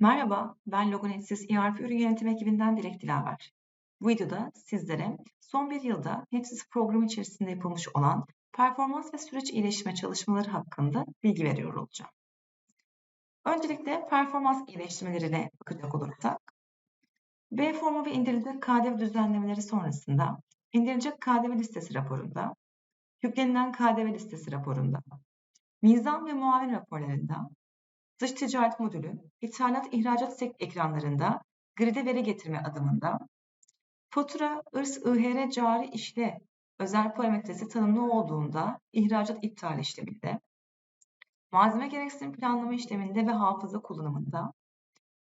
Merhaba, ben Logonesis ERP Ürün Yönetimi ekibinden Dilek Dilaver. Bu videoda sizlere son bir yılda Netsis programı içerisinde yapılmış olan performans ve süreç iyileştirme çalışmaları hakkında bilgi veriyor olacağım. Öncelikle performans iyileştirmelerine bakacak olursak, B formu ve indirilecek KDV düzenlemeleri sonrasında indirilecek KDV listesi raporunda, yüklenilen KDV listesi raporunda, mizan ve muavin raporlarında, dış ticaret modülü, ithalat ihracat ekranlarında gride veri getirme adımında, fatura, ırs, IHR, cari işle özel parametresi tanımlı olduğunda ihracat iptal işleminde, malzeme gereksinim planlama işleminde ve hafıza kullanımında,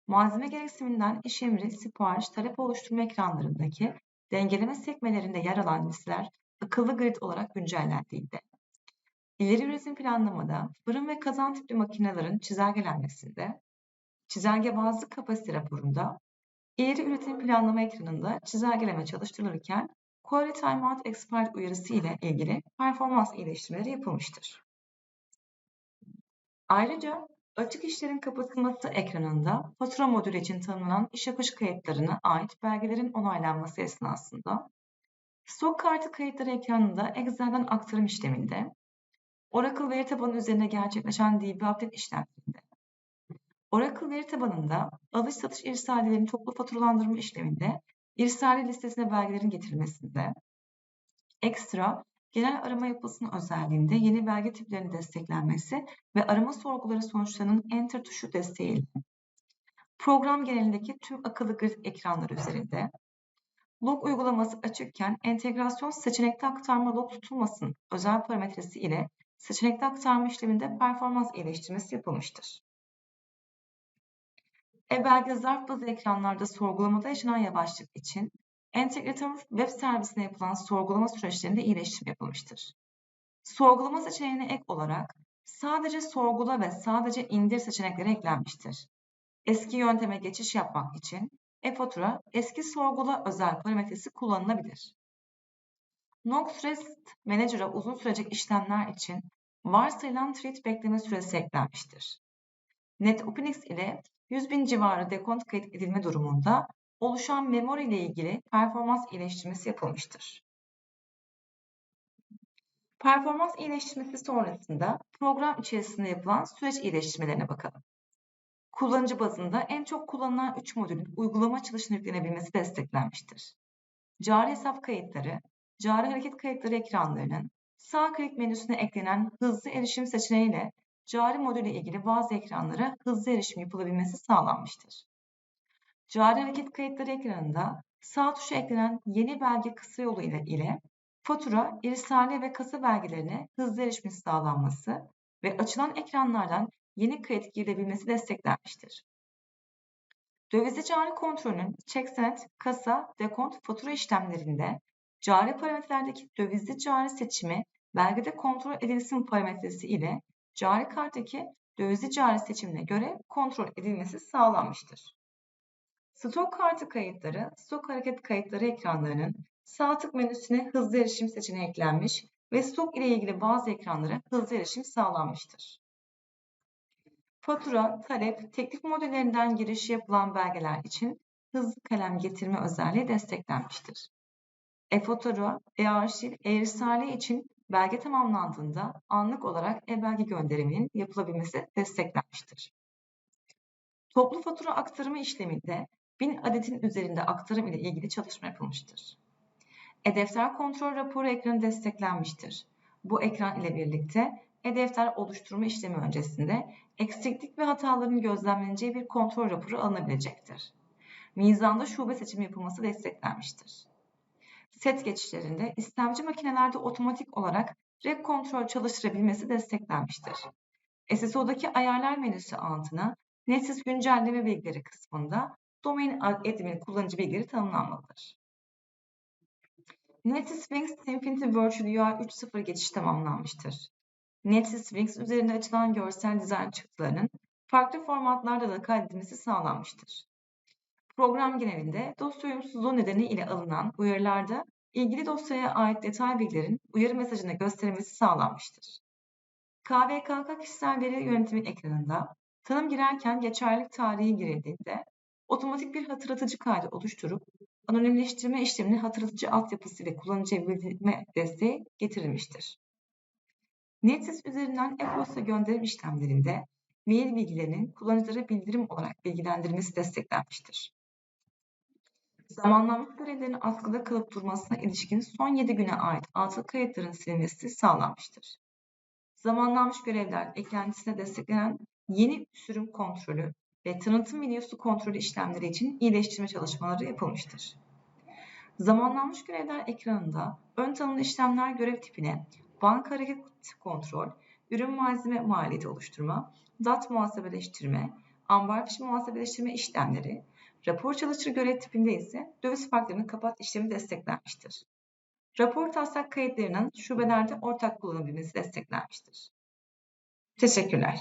malzeme gereksiniminden iş emri, sipariş, talep oluşturma ekranlarındaki dengeleme sekmelerinde yer alan listeler akıllı grid olarak güncellendiğinde, İleri üretim planlamada fırın ve kazan tipli makinelerin çizelgelenmesinde, çizelge bazlı kapasite raporunda, ileri üretim planlama ekranında çizelgeleme çalıştırılırken Quality Timeout Expired uyarısı ile ilgili performans iyileştirmeleri yapılmıştır. Ayrıca açık işlerin kapatılması ekranında fatura modülü için tanımlanan iş akış kayıtlarına ait belgelerin onaylanması esnasında, stok kartı kayıtları ekranında Excel'den aktarım işleminde, Oracle veri tabanı üzerine gerçekleşen DB update işlemlerinde, Oracle veri tabanında alış satış irsalelerin toplu faturalandırma işleminde irsali listesine belgelerin getirilmesinde, ekstra genel arama yapısının özelliğinde yeni belge tiplerinin desteklenmesi ve arama sorguları sonuçlarının enter tuşu desteğiyle, program genelindeki tüm akıllı grid ekranları üzerinde, log uygulaması açıkken entegrasyon seçenekte aktarma log tutulmasın özel parametresi ile seçenekli aktarma işleminde performans iyileştirmesi yapılmıştır. E-belge zarf bazı ekranlarda sorgulamada yaşanan yavaşlık için entegratör web servisine yapılan sorgulama süreçlerinde iyileştirme yapılmıştır. Sorgulama seçeneğine ek olarak sadece sorgula ve sadece indir seçenekleri eklenmiştir. Eski yönteme geçiş yapmak için e-fatura eski sorgula özel parametresi kullanılabilir. Nox REST Manager'a uzun sürecek işlemler için varsayılan thread bekleme süresi eklenmiştir. NetOpenX ile 100 bin civarı dekont kayıt edilme durumunda oluşan memori ile ilgili performans iyileştirmesi yapılmıştır. Performans iyileştirmesi sonrasında program içerisinde yapılan süreç iyileştirmelerine bakalım. Kullanıcı bazında en çok kullanılan 3 modülün uygulama açılışına yüklenebilmesi desteklenmiştir. Cari hesap kayıtları, cari hareket kayıtları ekranlarının sağ klik menüsüne eklenen hızlı erişim seçeneğiyle cari modülü ilgili bazı ekranlara hızlı erişim yapılabilmesi sağlanmıştır. Cari hareket kayıtları ekranında sağ tuşa eklenen yeni belge kısa yolu ile, ile fatura, irsaliye ve kasa belgelerine hızlı erişmesi sağlanması ve açılan ekranlardan yeni kayıt girilebilmesi desteklenmiştir. Dövizli cari kontrolünün check kasa, dekont, fatura işlemlerinde Cari parametrelerdeki dövizli cari seçimi belgede kontrol edilsin parametresi ile cari karttaki dövizli cari seçimine göre kontrol edilmesi sağlanmıştır. Stok kartı kayıtları, stok hareket kayıtları ekranlarının sağ tık menüsüne hızlı erişim seçeneği eklenmiş ve stok ile ilgili bazı ekranlara hızlı erişim sağlanmıştır. Fatura, talep, teklif modellerinden girişi yapılan belgeler için hızlı kalem getirme özelliği desteklenmiştir. E-fotoğraf, e-arşiv, e-risale için belge tamamlandığında anlık olarak e-belge gönderiminin yapılabilmesi desteklenmiştir. Toplu fatura aktarımı işleminde 1000 adetin üzerinde aktarım ile ilgili çalışma yapılmıştır. E-defter kontrol raporu ekranı desteklenmiştir. Bu ekran ile birlikte e-defter oluşturma işlemi öncesinde eksiklik ve hataların gözlemleneceği bir kontrol raporu alınabilecektir. Mizanda şube seçimi yapılması desteklenmiştir set geçişlerinde istemci makinelerde otomatik olarak rep kontrol çalıştırabilmesi desteklenmiştir. SSO'daki ayarlar menüsü altına netsiz güncelleme bilgileri kısmında domain admin kullanıcı bilgileri tanımlanmalıdır. NetSys Infinity Virtual UI 3.0 geçiş tamamlanmıştır. NetSys üzerinde açılan görsel dizayn çıktılarının farklı formatlarda da kaydedilmesi sağlanmıştır. Program genelinde dosya uyumsuzluğu nedeniyle alınan uyarılarda ilgili dosyaya ait detay bilgilerin uyarı mesajına gösterilmesi sağlanmıştır. KVKK kişisel veri yönetimi ekranında Tanım girerken geçerlilik tarihi girildiğinde otomatik bir hatırlatıcı kaydı oluşturup anonimleştirme işlemini hatırlatıcı altyapısı ve kullanıcıya bildirme desteği getirilmiştir. NetSys üzerinden e-posta gönderim işlemlerinde mail bilgilerinin kullanıcılara bildirim olarak bilgilendirilmesi desteklenmiştir. Zamanlanmış görevlerin askıda kalıp durmasına ilişkin son 7 güne ait atıl kayıtların silinmesi sağlanmıştır. Zamanlanmış görevler eklentisine desteklenen yeni sürüm kontrolü ve tanıtım videosu kontrolü işlemleri için iyileştirme çalışmaları yapılmıştır. Zamanlanmış görevler ekranında ön tanımlı işlemler görev tipine banka hareket kontrol, ürün malzeme maliyeti oluşturma, DAT muhasebeleştirme, ambar fiş muhasebeleştirme işlemleri, rapor çalışır görev tipinde ise döviz farklarını kapat işlemi desteklenmiştir. Rapor taslak kayıtlarının şubelerde ortak kullanabilmesi desteklenmiştir. Teşekkürler.